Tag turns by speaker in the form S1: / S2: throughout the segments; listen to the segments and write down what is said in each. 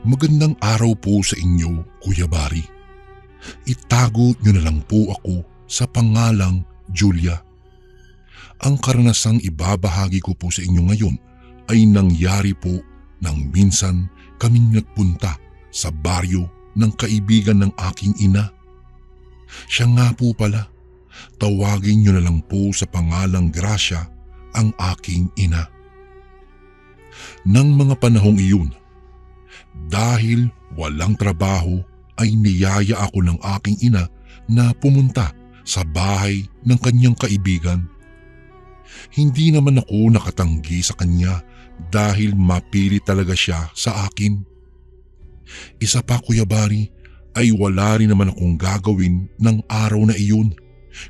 S1: Magandang araw po sa inyo, Kuya Bari. Itago niyo na lang po ako sa pangalang Julia. Ang karanasang ibabahagi ko po sa inyo ngayon ay nangyari po nang minsan kaming nagpunta sa baryo ng kaibigan ng aking ina. Siya nga po pala, tawagin niyo na lang po sa pangalang Gracia ang aking ina. Nang mga panahong iyon, dahil walang trabaho ay niyaya ako ng aking ina na pumunta sa bahay ng kanyang kaibigan. Hindi naman ako nakatanggi sa kanya dahil mapili talaga siya sa akin. Isa pa Kuya Bari ay wala rin naman akong gagawin ng araw na iyon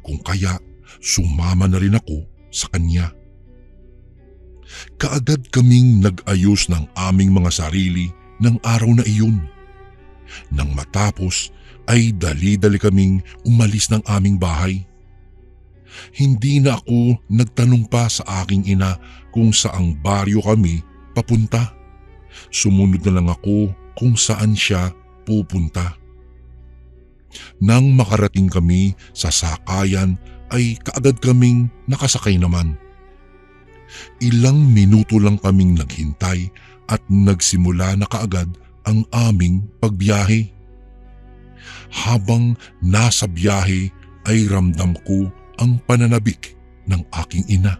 S1: kung kaya sumama na rin ako sa kanya. Kaagad kaming nag-ayos ng aming mga sarili ng araw na iyon. Nang matapos ay dali-dali kaming umalis ng aming bahay. Hindi na ako nagtanong pa sa aking ina kung saang baryo kami papunta. Sumunod na lang ako kung saan siya pupunta. Nang makarating kami sa sakayan ay kaagad kaming nakasakay naman. Ilang minuto lang kaming naghintay at nagsimula na kaagad ang aming pagbiyahe. Habang nasa biyahe ay ramdam ko ang pananabik ng aking ina.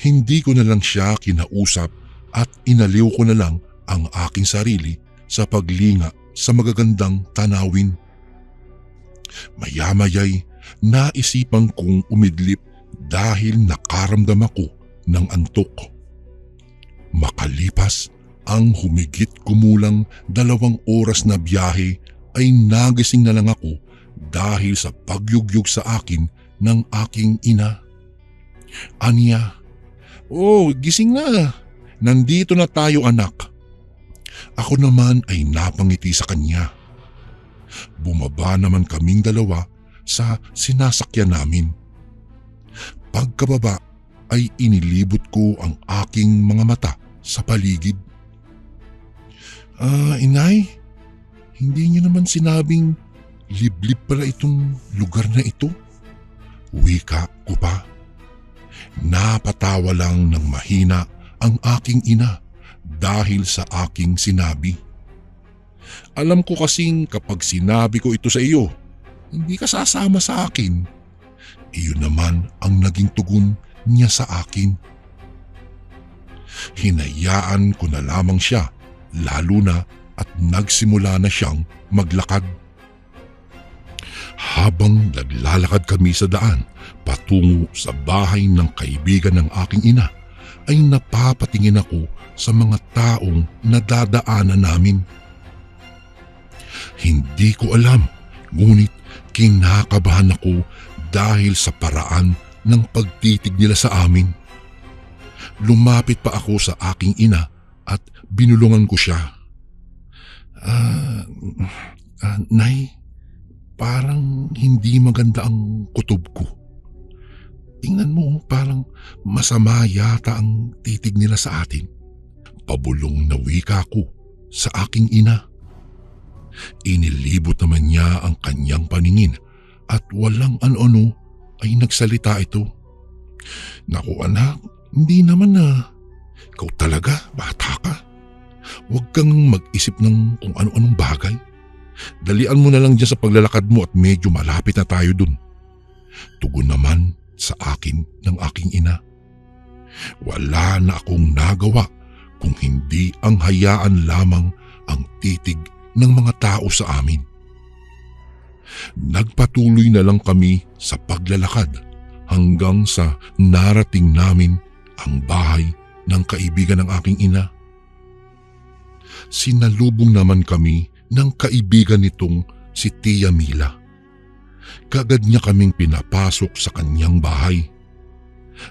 S1: Hindi ko na lang siya kinausap at inaliw ko na lang ang aking sarili sa paglinga sa magagandang tanawin. Mayamayay naisipan kong umidlip dahil nakaramdam ako ng antok. Makalipas ang humigit kumulang dalawang oras na biyahe ay nagising na lang ako dahil sa pagyugyug sa akin ng aking ina. Anya, Oh, gising na. Nandito na tayo anak. Ako naman ay napangiti sa kanya. Bumaba naman kaming dalawa sa sinasakyan namin. Pagkababa ay inilibot ko ang aking mga mata sa paligid. Ah, inay, hindi niyo naman sinabing liblib pala itong lugar na ito. Wika ko pa. Napatawa lang ng mahina ang aking ina dahil sa aking sinabi. Alam ko kasing kapag sinabi ko ito sa iyo, hindi ka sasama sa akin. Iyon naman ang naging tugon niya sa akin. Hinayaan ko na lamang siya lalo na at nagsimula na siyang maglakad. Habang naglalakad kami sa daan patungo sa bahay ng kaibigan ng aking ina, ay napapatingin ako sa mga taong nadadaanan namin. Hindi ko alam, ngunit kinakabahan ako dahil sa paraan ng pagtitig nila sa amin. Lumapit pa ako sa aking ina at binulungan ko siya. Ah, uh, Nay, parang hindi maganda ang kutob ko. Tingnan mo, parang masama yata ang titig nila sa atin. Pabulong na wika ko sa aking ina. Inilibot naman niya ang kanyang paningin at walang ano-ano ay nagsalita ito. Naku anak, hindi naman na. Ikaw talaga, bata ka. Huwag kang mag-isip ng kung ano-anong bagay. Dalian mo na lang dyan sa paglalakad mo at medyo malapit na tayo dun. Tugon naman sa akin ng aking ina. Wala na akong nagawa kung hindi ang hayaan lamang ang titig ng mga tao sa amin. Nagpatuloy na lang kami sa paglalakad hanggang sa narating namin ang bahay ng kaibigan ng aking ina. Sinalubong naman kami ng kaibigan nitong si Tia Mila. Kagad niya kaming pinapasok sa kanyang bahay.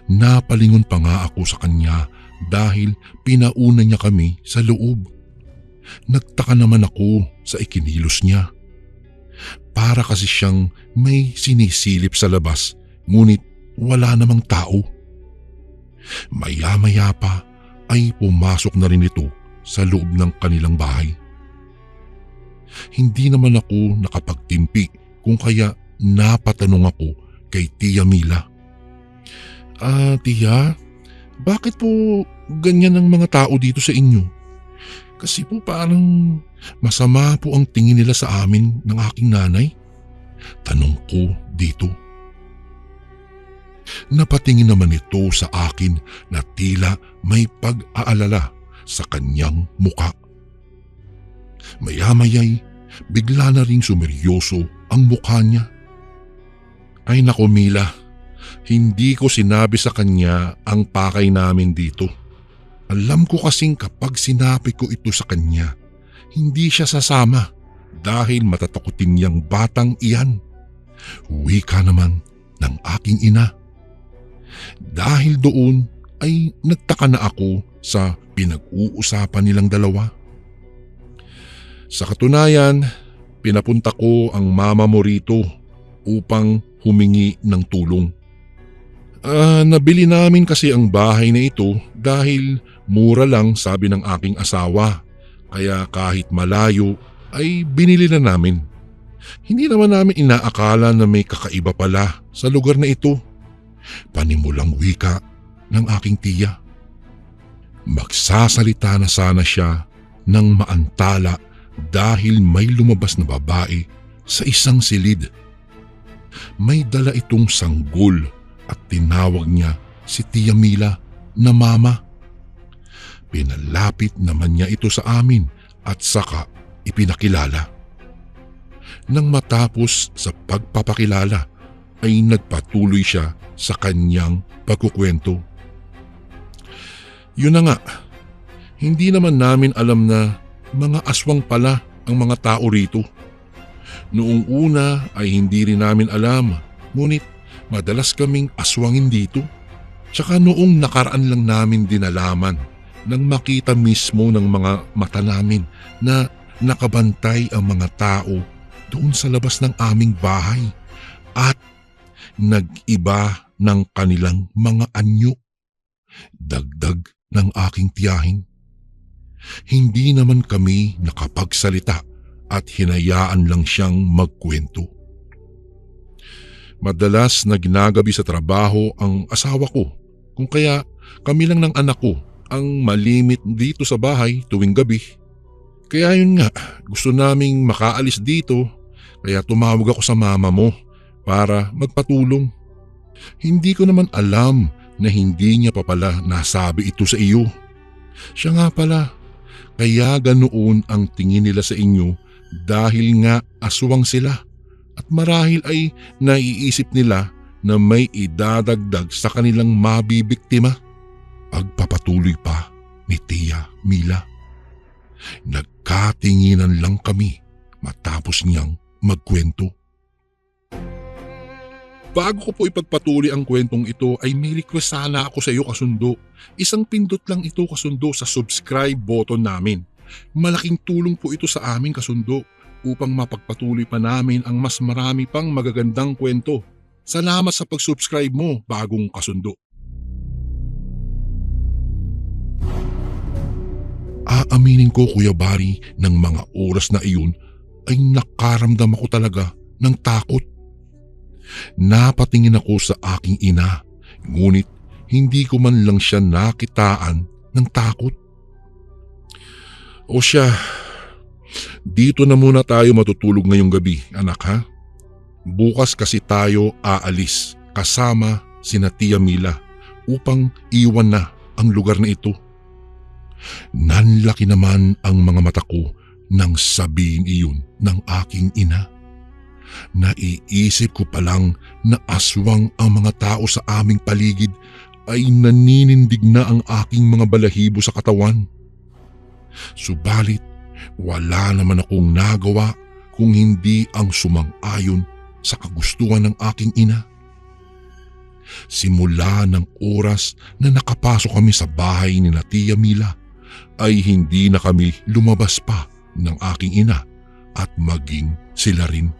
S1: Napalingon pa nga ako sa kanya dahil pinauna niya kami sa loob. Nagtaka naman ako sa ikinilos niya. Para kasi siyang may sinisilip sa labas ngunit wala namang tao. Maya-maya pa ay pumasok na rin ito sa loob ng kanilang bahay. Hindi naman ako nakapagtimpi kung kaya napatanong ako kay Tia Mila. Ah, Tia, bakit po ganyan ang mga tao dito sa inyo? Kasi po parang masama po ang tingin nila sa amin ng aking nanay. Tanong ko dito. Napatingin naman ito sa akin na tila may pag-aalala sa kanyang muka. Maya-maya'y bigla na ring sumeryoso ang mukha niya. Ay nako Mila, hindi ko sinabi sa kanya ang pakay namin dito. Alam ko kasing kapag sinabi ko ito sa kanya, hindi siya sasama dahil matatakutin niyang batang iyan. Wika naman ng aking ina. Dahil doon ay nagtaka na ako sa pinag-uusapan nilang dalawa. Sa katunayan, pinapunta ko ang mama mo rito upang humingi ng tulong. Ah, nabili namin kasi ang bahay na ito dahil mura lang sabi ng aking asawa. Kaya kahit malayo ay binili na namin. Hindi naman namin inaakala na may kakaiba pala sa lugar na ito. Panimulang wika ng aking tiya. Magsasalita na sana siya ng maantala dahil may lumabas na babae sa isang silid. May dala itong sanggol at tinawag niya si Tia Mila na mama. Pinalapit naman niya ito sa amin at saka ipinakilala. Nang matapos sa pagpapakilala ay nagpatuloy siya sa kanyang pagkukwento. Yun na nga, hindi naman namin alam na mga aswang pala ang mga tao rito. Noong una ay hindi rin namin alam, ngunit madalas kaming aswangin dito. Tsaka noong nakaraan lang namin dinalaman nang makita mismo ng mga mata namin na nakabantay ang mga tao doon sa labas ng aming bahay at nag-iba ng kanilang mga anyo. Dagdag ng aking tiyahin. Hindi naman kami nakapagsalita at hinayaan lang siyang magkwento. Madalas na ginagabi sa trabaho ang asawa ko kung kaya kami lang ng anak ko ang malimit dito sa bahay tuwing gabi. Kaya yun nga, gusto naming makaalis dito kaya tumawag ako sa mama mo para magpatulong. Hindi ko naman alam na hindi niya pa pala nasabi ito sa iyo. Siya nga pala, kaya ganoon ang tingin nila sa inyo dahil nga aswang sila at marahil ay naiisip nila na may idadagdag sa kanilang mabibiktima. Pagpapatuloy pa ni Tia Mila. Nagkatinginan lang kami matapos niyang magkwento. Bago ko po ipagpatuloy ang kwentong ito ay may request sana ako sa iyo kasundo. Isang pindot lang ito kasundo sa subscribe button namin. Malaking tulong po ito sa amin kasundo upang mapagpatuloy pa namin ang mas marami pang magagandang kwento. Salamat sa pag-subscribe mo bagong kasundo. Aaminin ko Kuya Bari ng mga oras na iyon ay nakaramdam ako talaga ng takot. Napatingin ako sa aking ina, ngunit hindi ko man lang siya nakitaan ng takot. O siya, dito na muna tayo matutulog ngayong gabi, anak ha? Bukas kasi tayo aalis kasama sina Tia Mila upang iwan na ang lugar na ito. Nanlaki naman ang mga mata ko nang sabihin iyon ng aking ina. Naiisip ko pa lang na aswang ang mga tao sa aming paligid ay naninindig na ang aking mga balahibo sa katawan. Subalit, wala naman akong nagawa kung hindi ang sumang-ayon sa kagustuhan ng aking ina. Simula ng oras na nakapasok kami sa bahay ni na Tia Mila ay hindi na kami lumabas pa ng aking ina at maging sila rin.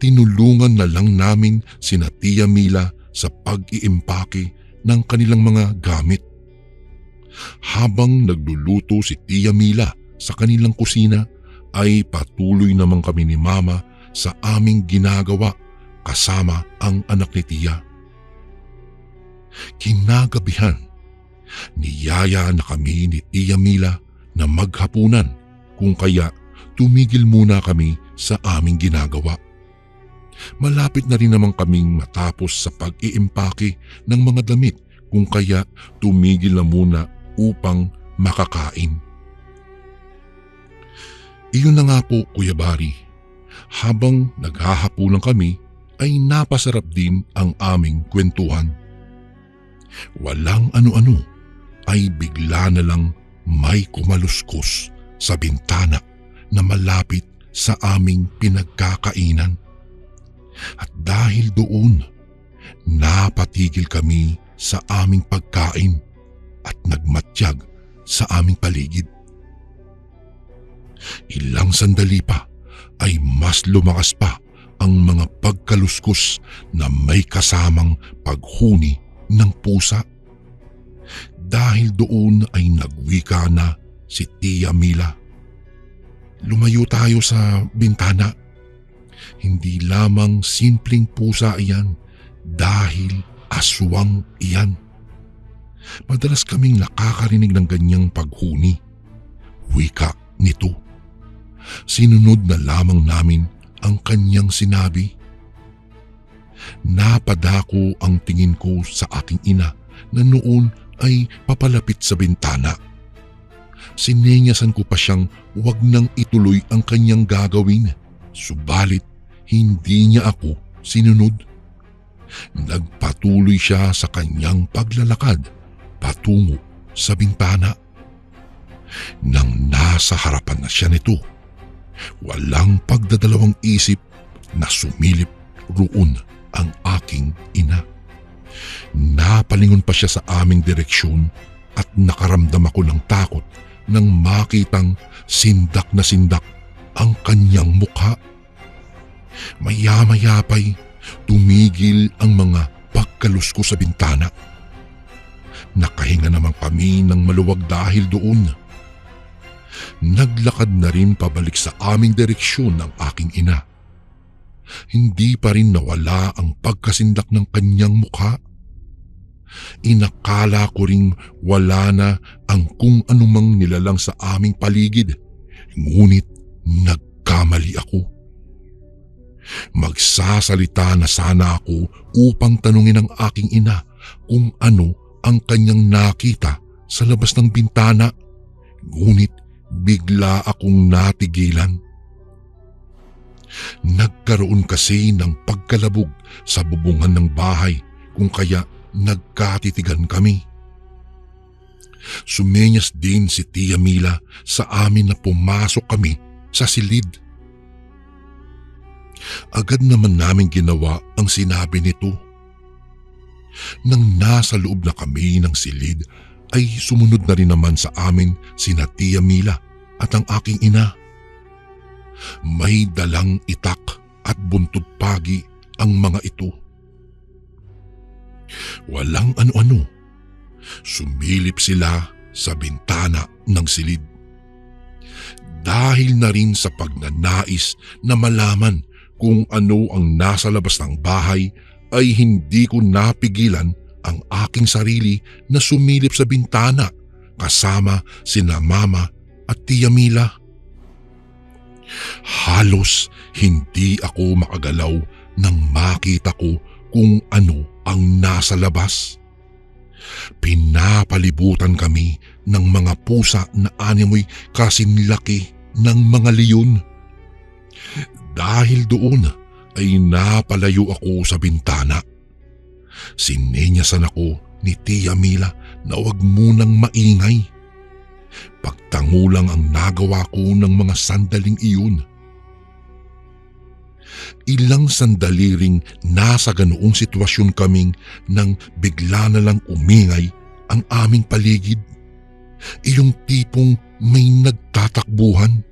S1: Tinulungan na lang namin si na Tia Mila sa pag-iimpake ng kanilang mga gamit. Habang nagluluto si Tia Mila sa kanilang kusina ay patuloy naman kami ni Mama sa aming ginagawa kasama ang anak ni Tia. Kinagabihan, niyaya na kami ni Tia Mila na maghapunan kung kaya tumigil muna kami sa aming ginagawa. Malapit na rin naman kaming matapos sa pag-iimpake ng mga damit kung kaya tumigil na muna upang makakain. Iyon na nga po Kuya Bari. Habang naghahapunan kami ay napasarap din ang aming kwentuhan. Walang ano-ano ay bigla na lang may kumaluskos sa bintana na malapit sa aming pinagkakainan. At dahil doon, napatigil kami sa aming pagkain at nagmatyag sa aming paligid. Ilang sandali pa ay mas lumakas pa ang mga pagkaluskos na may kasamang paghuni ng pusa. Dahil doon ay nagwika na si Tia Mila. Lumayo tayo sa bintana. Hindi lamang simpleng pusa iyan dahil aswang iyan. Madalas kaming nakakarinig ng ganyang paghuni. Wika nito. Sinunod na lamang namin ang kanyang sinabi. Napadako ang tingin ko sa aking ina na noon ay papalapit sa bintana. Sinenyasan ko pa siyang huwag nang ituloy ang kanyang gagawin. Subalit hindi niya ako sinunod. Nagpatuloy siya sa kanyang paglalakad patungo sa bintana. Nang nasa harapan na siya nito, Walang pagdadalawang isip na sumilip roon ang aking ina. Napalingon pa siya sa aming direksyon at nakaramdam ako ng takot nang makitang sindak na sindak ang kanyang mukha. Maya-maya pa'y tumigil ang mga pagkalus ko sa bintana. Nakahinga naman kami ng maluwag dahil doon. Naglakad na rin pabalik sa aming direksyon ng aking ina. Hindi pa rin nawala ang pagkasindak ng kanyang mukha. Inakala ko ring wala na ang kung anumang nilalang sa aming paligid. Ngunit nagkamali ako. Magsasalita na sana ako upang tanungin ang aking ina kung ano ang kanyang nakita sa labas ng bintana. Ngunit bigla akong natigilan. Nagkaroon kasi ng pagkalabog sa bubungan ng bahay kung kaya nagkatitigan kami. Sumenyas din si Tia Mila sa amin na pumasok kami sa silid. Agad naman namin ginawa ang sinabi nito. Nang nasa loob na kami ng silid ay sumunod na rin naman sa amin sina Tia Mila at ang aking ina. May dalang itak at buntod pagi ang mga ito. Walang ano-ano. Sumilip sila sa bintana ng silid. Dahil na rin sa pagnanais na malaman kung ano ang nasa labas ng bahay ay hindi ko napigilan ang aking sarili na sumilip sa bintana kasama sina mama at tiya Mila. Halos hindi ako makagalaw nang makita ko kung ano ang nasa labas. Pinapalibutan kami ng mga pusa na animoy kasinlaki ng mga leon. Dahil doon ay napalayo ako sa bintana. Sinenyasan ako ni Tia Mila na huwag munang maingay. Pagtangulang ang nagawa ko ng mga sandaling iyon. Ilang sandali ring nasa ganoong sitwasyon kaming nang bigla na lang umingay ang aming paligid. Iyong tipong may nagtatakbuhan.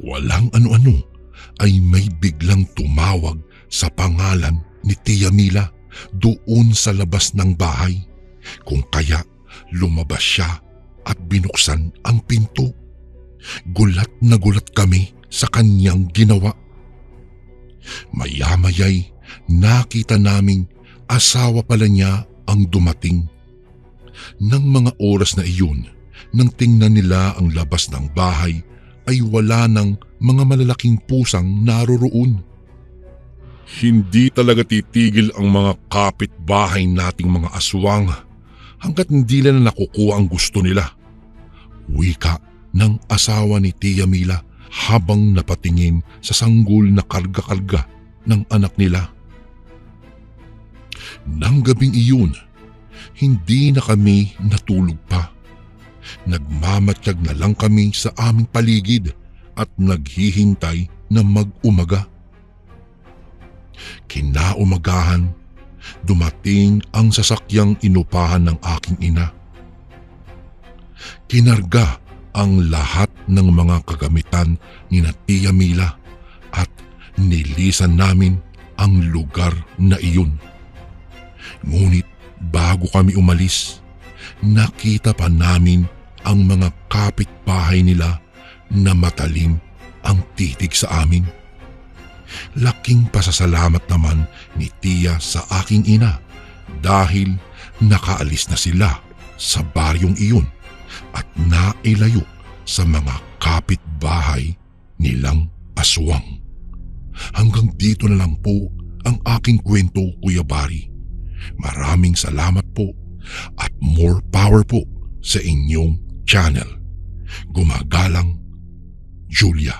S1: Walang ano-ano ay may biglang tumawag sa pangalan ni Tia Mila doon sa labas ng bahay. Kung kaya lumabas siya at binuksan ang pinto. Gulat na gulat kami sa kanyang ginawa. Maya-mayay nakita naming asawa pala niya ang dumating. Nang mga oras na iyon, nang tingnan nila ang labas ng bahay, ay wala ng mga malalaking pusang naroroon. Hindi talaga titigil ang mga kapitbahay nating mga aswang hanggat hindi nila nakukuha ang gusto nila. Wika ng asawa ni Tia Mila habang napatingin sa sanggol na karga-karga ng anak nila. Nang gabing iyon, hindi na kami natulog pa. Nagmamatsyag na lang kami sa aming paligid at naghihintay na mag-umaga. Kinaumagahan, dumating ang sasakyang inupahan ng aking ina. Kinarga ang lahat ng mga kagamitan ni na Mila at nilisan namin ang lugar na iyon. Ngunit bago kami umalis, nakita pa namin ang mga kapitbahay nila na matalim ang titig sa amin. Laking pasasalamat naman ni Tia sa aking ina dahil nakaalis na sila sa baryong iyon at nailayo sa mga kapitbahay nilang aswang. Hanggang dito na lang po ang aking kwento, Kuya Bari. Maraming salamat po at more power po sa inyong channel. Gumagalang Julia.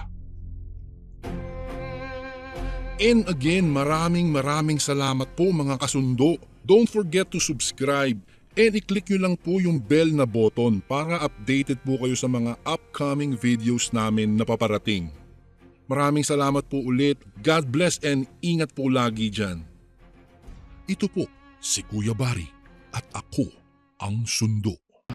S1: And again, maraming maraming salamat po mga kasundo. Don't forget to subscribe and i-click nyo lang po yung bell na button para updated po kayo sa mga upcoming videos namin na paparating. Maraming salamat po ulit. God bless and ingat po lagi dyan. Ito po si Kuya Bari at ako ang sundo.